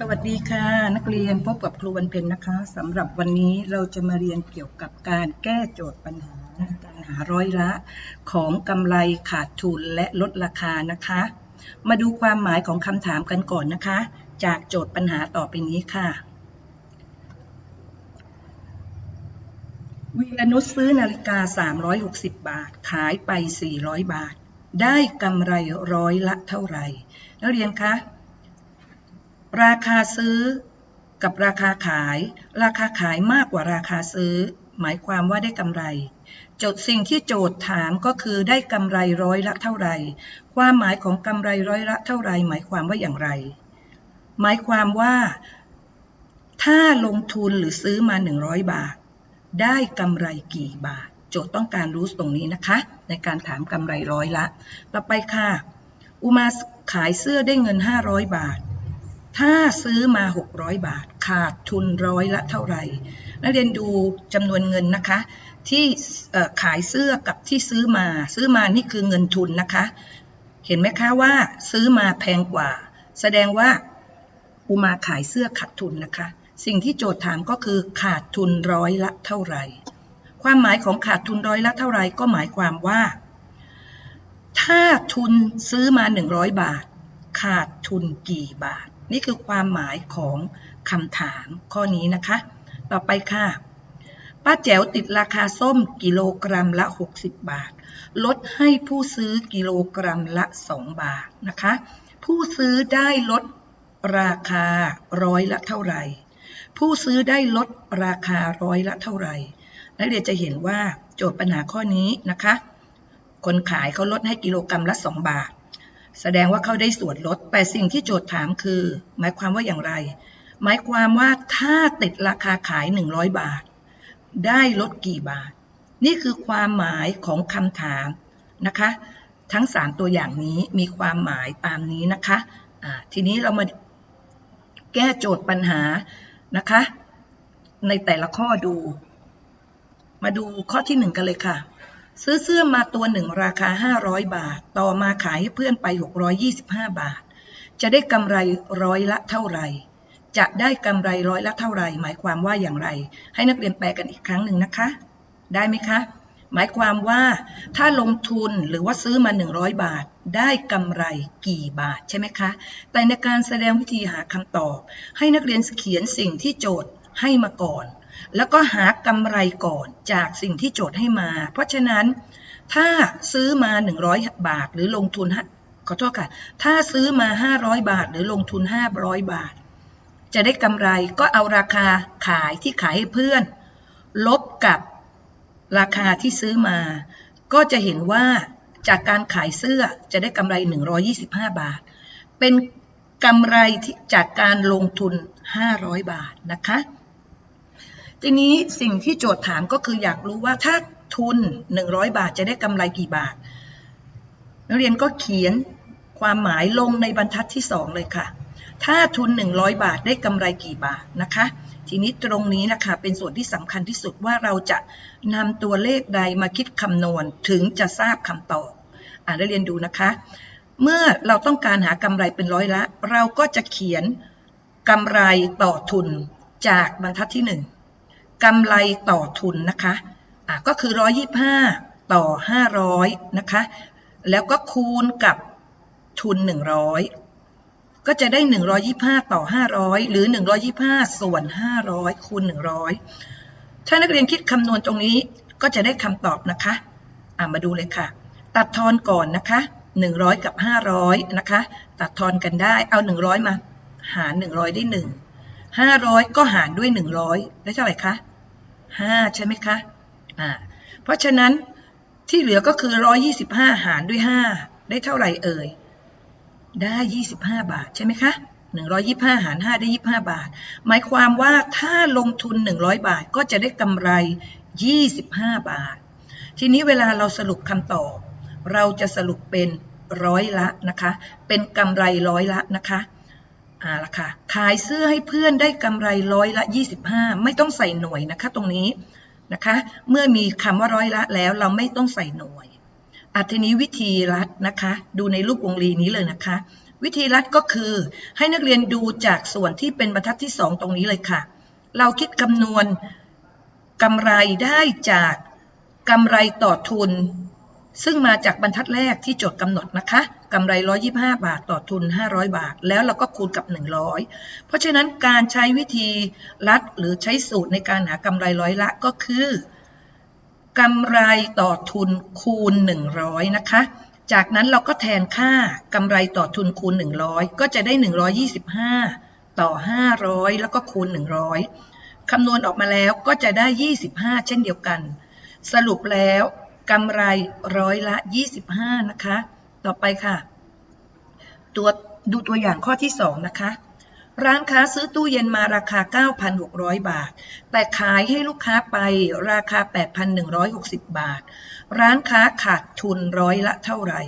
สวัสดีค่ะ นักเรียนพบกับครูวันเพ็ญนะคะสำหรับวันนี้เราจะมาเรียนเกี่ยวกับการแก้โจทย์ปัญหาการหาร้อยละของกำไรขาดทุนและลดราคานะคะ มาดูความหมายของคำถามกันก่อนนะคะ จากโจทย์ปัญหาต่อไปนี้ค่ะวีรนุชซื้อนาฬิกา 360 บาท ขายไป 400 บาท ได้กำไรร้อยละเท่าไหร่ นักเรียนคะ ราคาซื้อกับราคาขาย ราคาขายมากกว่าราคาซื้อ หมายความว่าได้กำไร โจทย์สิ่งที่โจทย์ถามก็คือได้กำไรร้อยละเท่าไหร่ ความหมายของกำไรร้อยละเท่าไหร่หมายความว่าอย่างไร หมายความว่า ถ้าลงทุนหรือซื้อมา 100 บาท ได้กำไรกี่บาท โจทย์ต้องการรู้ตรงนี้นะคะ ในการถามกำไรร้อยละ ต่อไปค่ะ อุมาขายเสื้อได้เงิน 500 บาท ถ้าซื้อมา 600 บาท ขาดทุนร้อยละเท่าไหร่ นักเรียนดูจำนวนเงินนะคะ ที่ขายเสื้อกับที่ซื้อมา ซื้อมานี่คือเงินทุนนะคะ เห็นไหมคะว่าซื้อมาแพงกว่า แสดงว่าอุมาขายเสื้อขาดทุนนะคะ สิ่งที่โจทย์ถามก็คือขาดทุนร้อยละเท่าไหร่ ความหมายของขาดทุนร้อยละเท่าไหร่ก็หมายความว่า ถ้าทุนซื้อมา 100 บาท ขาดทุนกี่บาท นี่คือความหมายของคำถามข้อนี้นะคะ ต่อไปค่ะ ป้าแจ๋วติดราคาส้มกิโลกรัมละ 60 บาท ลดให้ผู้ซื้อกิโลกรัมละ 2 บาทนะคะ ผู้ซื้อได้ลดราคาร้อยละเท่าไหร่ ผู้ซื้อได้ลดราคาร้อยละเท่าไหร่ นักเรียนจะเห็นว่าโจทย์ปัญหาข้อนี้นะคะ คนขายเขาลดให้กิโลกรัมละ 2 บาท แสดงว่าเขาได้ส่วนลด แต่สิ่งที่โจทย์ถามคือ หมายความว่าอย่างไร หมายความว่าถ้าติดราคาขาย 100 บาท ได้ลดกี่บาท นี่คือความหมายของคำถามนะคะ ทั้ง 3 ตัวอย่างนี้มีความหมายตามนี้นะคะะทีนี้เรามาแก้โจทย์ปัญหานะคะ ในแต่ละข้อดู มาดูข้อที่ 1 กันเลยค่ะ ซื้อเสื้อมาตัวหนึ่งราคา 500 บาท ต่อมาขายให้เพื่อนไป 625 บาท จะได้กำไรร้อยละเท่าไหร่ จะได้กำไรร้อยละเท่าไหร่ หมายความว่าอย่างไร ให้นักเรียนแปลกันอีกครั้งหนึ่งนะคะ ได้ไหมคะ หมายความว่าถ้าลงทุนหรือว่าซื้อมา 100 บาท ได้กำไรกี่บาทใช่ไหมคะ แต่ในการแสดงวิธีหาคำตอบ ให้นักเรียนเขียนสิ่งที่โจทย์ให้มาก่อน แล้วก็หากำไรก่อนจากสิ่งที่โจทย์ให้มา เพราะฉะนั้นถ้าซื้อมา 100 บาท หรือลงทุนขอโทษค่ะ ถ้าซื้อมา 500 บาท หรือลงทุน 500 บาท จะได้กำไรก็เอาราคาขายที่ขายให้เพื่อน ลบกับราคาที่ซื้อมา ก็จะเห็นว่าจากการขายเสื้อจะได้กำไร 125 บาท เป็นกำไรจากการลงทุน 500 บาทนะคะ ทีนี้สิ่งที่โจทย์ถามก็คืออยากรู้ว่าถ้าทุน 100 บาทจะได้กำไรกี่บาท นักเรียนก็เขียนความหมายลงในบรรทัดที่ 2 เลยค่ะ ถ้าทุน 100 บาทได้กำไรกี่บาทนะคะ ทีนี้ตรงนี้นะคะเป็นส่วนที่สำคัญที่สุดว่าเราจะนำตัวเลขใดมาคิดคำนวณถึงจะทราบคำตอบ อ่านได้เรียนดูนะคะ เมื่อเราต้องการหากำไรเป็นร้อยละ เราก็จะเขียนกำไรต่อทุนจากบรรทัดที่ 1 กำไรต่อทุนนะคะะก็คือ 125 ต่อ 500 นะคะ แล้วก็คูณกับทุน 100 ก็จะได้ 125 ต่อ 500 หรือ 125 ส่วน 500 คูณ 100 ถ้านักเรียนคิดคำนวณตรงนี้ก็จะได้คำตอบนะคะะมาดูเลยค่ะ ตัดทอนก่อนนะคะ 100 กับ 500 นะคะ ตัดทอนกันได้ เอา 100 มา หาร 100 ได้ 1 500 ก็หารด้วย 100 ได้เท่าไหร่คะ 5 ใช่ไหมคะอ่าเพราะฉะนั้นที่เหลือก็คือ 125 หารด้วย 5 ได้เท่าไหร่เอ่ย ได้ 25 บาทใช่ไหมคะ 125 หาร 5 ได้ 25 บาท หมายความว่าถ้าลงทุน 100 บาทก็จะได้กำไร 25 บาท ทีนี้เวลาเราสรุปคำตอบ เราจะสรุปเป็นร้อยละนะคะ เป็นกำไรร้อยละนะคะ อ่าละค่ะ ขายเสื้อให้เพื่อนได้กำไรร้อยละ 25 ไม่ต้องใส่หน่วยนะคะตรงนี้นะคะ เมื่อมีคำว่าร้อยละแล้วเราไม่ต้องใส่หน่วยอัทีนี้วิธีรัดนะคะ ดูในรูปวงรีนี้เลยนะคะ วิธีลัดก็คือให้นักเรียนดูจากส่วนที่เป็นบรรทัดที่ 2 ตรงนี้เลยค่ะ เราคิดคำนวณกำไรได้จากกำไรต่อทุน ซึ่งมาจากบรรทัดแรกที่โจทย์กำหนดนะคะกำไร 125 บาทต่อทุน 500 บาท แล้วเราก็คูณกับ 100 เพราะฉะนั้นการใช้วิธีลัดหรือใช้สูตรในการหากำไรร้อยละก็คือกำไรต่อทุนคูณ 100 นะคะ จากนั้นเราก็แทนค่ากำไรต่อทุนคูณ 100 ก็จะได้ 125 ต่อ 500 แล้วก็คูณ 100คำนวณออกมาแล้วก็จะได้ 25 เช่นเดียวกัน สรุปแล้ว กำไรร้อยละ 25 นะคะ ต่อไปค่ะ ตัวดูตัวอย่างข้อที่ 2 นะคะ ร้านค้าซื้อตู้เย็นมาราคา 9,600 บาท แต่ขายให้ลูกค้าไปราคา 8,160 บาท ร้านค้าขาดทุนร้อยละเท่าไหร่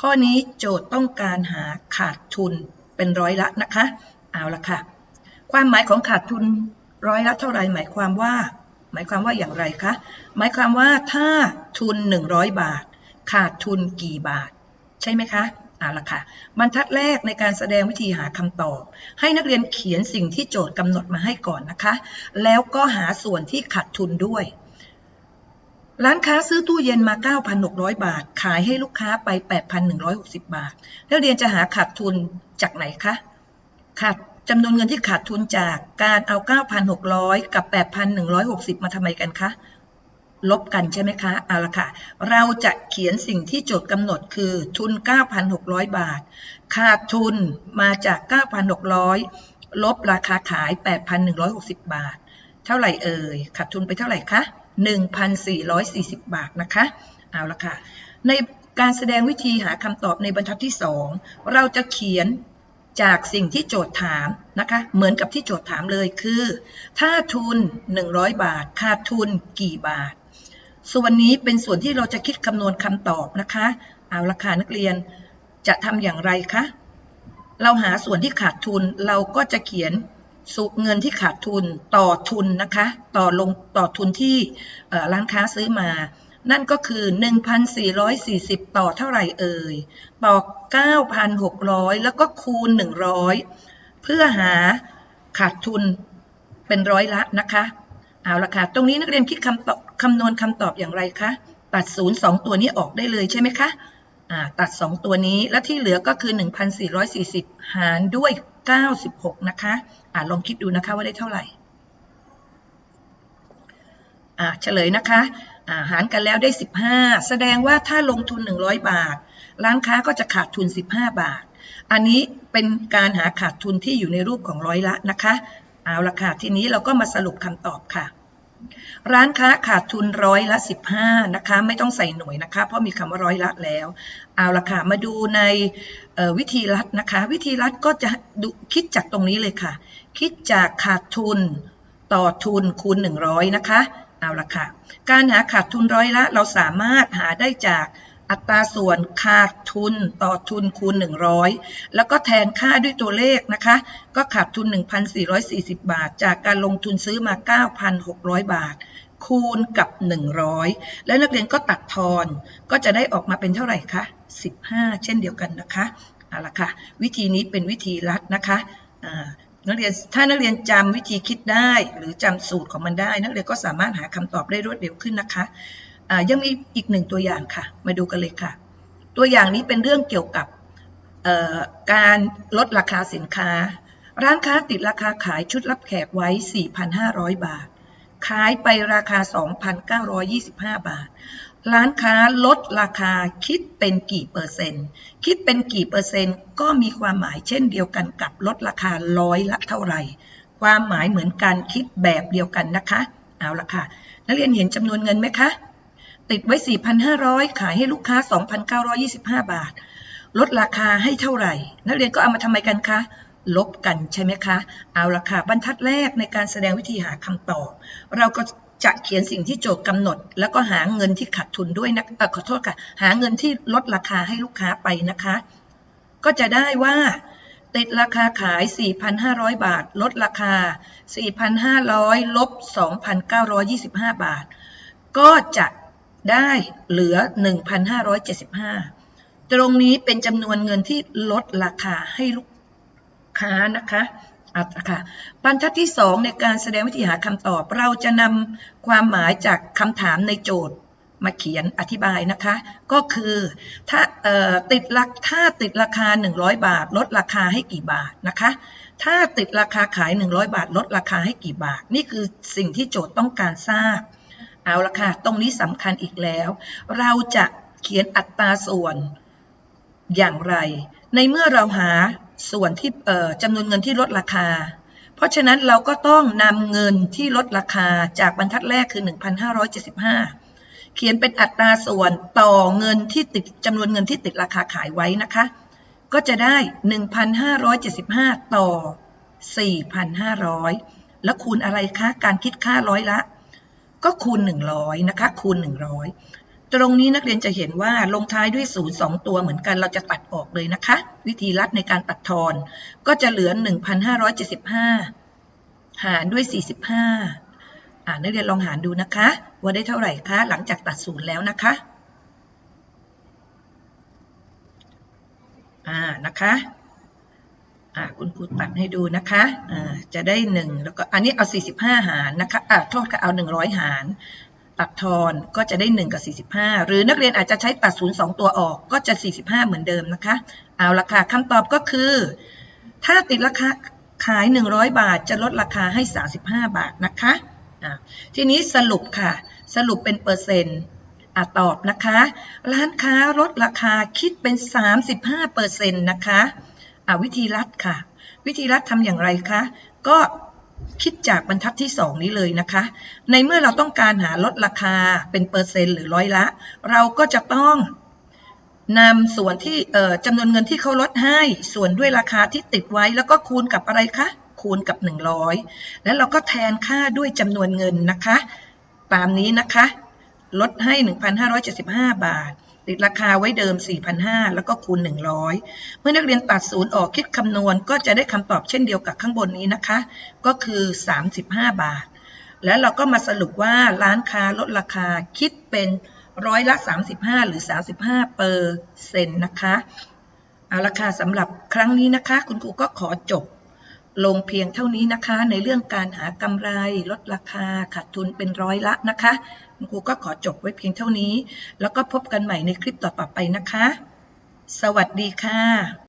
ข้อนี้โจทย์ต้องการหาขาดทุนเป็นร้อยละนะคะ เอาละค่ะ ความหมายของขาดทุนร้อยละเท่าไหร่หมายความว่า หมายความว่าอย่างไรคะ หมายความว่าถ้าทุน 100 บาท ขาดทุนกี่บาท ใช่ไหมคะเอาละค่ะ บรรทัดแรกในการแสดงวิธีหาคำตอบ ให้นักเรียนเขียนสิ่งที่โจทย์กำหนดมาให้ก่อนนะคะ แล้วก็หาส่วนที่ขาดทุนด้วย ร้านค้าซื้อตู้เย็นมา 9,600 บาท ขายให้ลูกค้าไป 8,160 บาท นักเรียนจะหาขาดทุนจากไหนคะ ขาด จำนวนเงินที่ขาดทุนจากการเอา 9,600 กับ 8,160 มาทำไมกันคะ ลบกันใช่ไหมคะ เอาละค่ะ เราจะเขียนสิ่งที่โจทย์กำหนดคือทุน 9,600 บาท ขาดทุนมาจาก 9,600 ลบราคาขาย 8,160 บาท เท่าไหร่เอ่ย ขาดทุนไปเท่าไหร่คะ 1,440 บาทนะคะ เอาละค่ะ ในการแสดงวิธีหาคำตอบในบรรทัดที่ 2 เราจะเขียน จากสิ่งที่โจทย์ถามนะคะ เหมือนกับที่โจทย์ถามเลยคือ ถ้าทุน 100 บาทขาดทุนกี่บาท ส่วนนี้เป็นส่วนที่เราจะคิดคำนวณคำตอบนะคะ เอาละค่ะนักเรียนจะทำอย่างไรคะ เราหาส่วนที่ขาดทุนเราก็จะเขียนสุเงินที่ขาดทุนต่อทุนนะคะ ต่อลงต่อทุนที่ร้านค้าซื้อมา นั่นก็คือ 1,440 ต่อเท่าไหร่เอ่ย ต่อ 9,600 แล้วก็คูณ 100 เพื่อหาขาดทุนเป็นร้อยละนะคะ เอาละค่ะ ตรงนี้นักเรียนคิดคำตอบคำนวณคำตอบอย่างไรคะ ตัด0 2ตัวนี้ออกได้เลยใช่ไหมคะตัด 2 ตัวนี้ และที่เหลือก็คือ 1,440 หารด้วย 96 นะคะอาลองคิดดูนะคะว่าได้เท่าไหร่เฉลยนะคะ หารกันแล้วได้ 15 แสดงว่าถ้าลงทุน 100 บาท ร้านค้าก็จะขาดทุน 15 บาท อันนี้เป็นการหาขาดทุนที่อยู่ในรูปของร้อยละนะคะ เอาละค่ะ ทีนี้เราก็มาสรุปคำตอบค่ะ ร้านค้าขาดทุนร้อยละ 15 นะคะ ไม่ต้องใส่หน่วยนะคะ เพราะมีคำว่าร้อยละแล้ว เอาละค่ะ มาดูในวิธีรัดนะคะ วิธีรัดก็จะคิดจากตรงนี้เลยค่ะ คิดจากขาดทุนต่อทุนคูณ 100 นะคะ เอาละค่ะ การหาขาดทุนร้อยละเราสามารถหาได้จากอัตราส่วนขาดทุนต่อทุนคูณ 100 แล้วก็แทนค่าด้วยตัวเลขนะคะ ก็ขาดทุน 1,440 บาท จากการลงทุนซื้อมา 9,600 บาท คูณกับ 100 แล้วนักเรียนก็ตัดทอน ก็จะได้ออกมาเป็นเท่าไหร่คะ 15 เช่นเดียวกันนะคะ เอาละค่ะ วิธีนี้เป็นวิธีลัดนะคะ นักเรียนถ้านักเรียนจำวิธีคิดได้ หรือจำสูตรของมันได้ นักเรียนก็สามารถหาคำตอบได้รวดเร็วขึ้นนะคะะยังมีอีกหนึ่งตัวอย่างค่ะ มาดูกันเลยค่ะ ตัวอย่างนี้เป็นเรื่องเกี่ยวกับการลดราคาสินค้า ร้านค้าติดราคาขายชุดรับแขกไว้ 4,500 บาท ขายไปราคา 2,925 บาท ร้านค้าลดราคาคิดเป็นกี่เปอร์เซ็นต์ คิดเป็นกี่เปอร์เซ็นต์ ก็มีความหมายเช่นเดียวกันกับลดราคาร้อยละเท่าไหร่ ความหมายเหมือนกันคิดแบบเดียวกันนะคะ เอาละค่ะ นักเรียนเห็นจำนวนเงินไหมคะ ติดไว้ 4,500 ขายให้ลูกค้า 2,925 บาท ลดราคาให้เท่าไหร่ นักเรียนก็เอามาทำไมกันคะ ลบกันใช่ไหมคะ เอาละค่ะ บรรทัดแรกในการแสดงวิธีหาคำตอบ เราก็จะเขียนสิ่งที่โจทย์กำหนด แล้วก็หาเงินที่ขาดทุนด้วยนะอขอโทษค่ะ หาเงินที่ลดราคาให้ลูกค้าไปนะคะ ก็จะได้ว่า ติดราคาขาย 4,500 บาท ลดราคา 4,500 ลบ 2,925 บาท ก็จะได้เหลือ 1,575 ตรงนี้เป็นจำนวนเงินที่ลดราคาให้ลูก ค้านะคะอะค่ะบรรทัดที่ 2 ในการแสดงวิธีหาคำตอบ เราจะนำความหมายจากคำถามในโจทย์มาเขียนอธิบายนะคะ ก็คือถ้าติดราถ้าติดราคา 100 บาท ลดราคาให้กี่บาทนะคะ ถ้าติดราคาขาย 100 บาท ลดราคาให้กี่บาท นี่คือสิ่งที่โจทย์ต้องการทราบ เอาละค่ะ ตรงนี้สำคัญอีกแล้ว เราจะเขียนอัตราส่วนอย่างไร ในเมื่อเราหา ส่วนที่จำนวนเงินที่ลดราคา เพราะฉะนั้นเราก็ต้องนำเงินที่ลดราคาจากบรรทัดแรกคือ 1,575 เขียนเป็นอัตราส่วนต่อเงินที่ติดจำนวนเงินที่ติดราคาขายไว้นะคะ ก็จะได้ 1,575 ต่อ 4,500 แล้วคูณอะไรคะ การคิดค่าร้อยละ ก็คูณ 100 นะคะ คูณ 100 ตรงนี้นักเรียนจะเห็นว่าลงท้ายด้วย0 2ตัวเหมือนกันเราจะตัดออกเลยนะคะ วิธีลัดในการตัดทอน ก็จะเหลือ 1,575 หารด้วย 45 อ่านักเรียนลองหารดูนะคะ ว่าได้เท่าไหร่คะ หลังจากตัดศูนย์แล้วนะคะอ่านะคะอ่าคุณครูตัดให้ดูนะคะอ่าจะได้ 1 แล้วก็อันนี้เอา 45 หารนะคะอ่าโทษค่ะเอา 100 หาร ตัดทอนก็จะได้ 1 กับ 45 หรือนักเรียนอาจจะใช้ตัด 0 2 ตัวออกก็จะ 45 เหมือนเดิมนะคะ เอาละค่ะคำตอบก็คือ ถ้าติดราคาขาย 100 บาทจะลดราคาให้ 35 บาทนะคะอ่าทีนี้สรุปค่ะ สรุปเป็นเปอร์เซ็นต์อะตอบนะคะ ร้านค้าลดราคาคิดเป็น 35เปอร์เซ็นต์นะคะะวิธีรัดค่ะ วิธีรัดทำอย่างไรคะ ก็ คิดจากบรรทัดที่ 2 นี้เลยนะคะ ในเมื่อเราต้องการหาลดราคาเป็นเปอร์เซ็นต์หรือร้อยละ เราก็จะต้องนำส่วนที่จำนวนเงินที่เขาลดให้ ส่วนด้วยราคาที่ติดไว้แล้วก็คูณกับอะไรคะ คูณกับ 100 แล้วเราก็แทนค่าด้วยจำนวนเงินนะคะ ตามนี้นะคะ ลดให้ 1,575 บาท ติดราคาไว้เดิม 4,500 แล้วก็คูณ 100 เมื่อนักเรียนตัดศูนย์ออกคิดคำนวณ ก็จะได้คำตอบเช่นเดียวกับข้างบนนี้นะคะ ก็คือ 35 บาท แล้วเราก็มาสรุปว่าร้านค้าลดราคาคิดเป็นร้อยละ 35 หรือ 35 เปอร์เซ็นต์นะคะ เอาละค่ะสำหรับครั้งนี้นะคะ คุณครูก็ขอจบ ลงเพียงเท่านี้นะคะ ในเรื่องการหากำไรลดราคาขาดทุนเป็นร้อยละนะคะคุณครูก็ขอจบไว้เพียงเท่านี้ แล้วก็พบกันใหม่ในคลิปต่อไปนะคะ สวัสดีค่ะ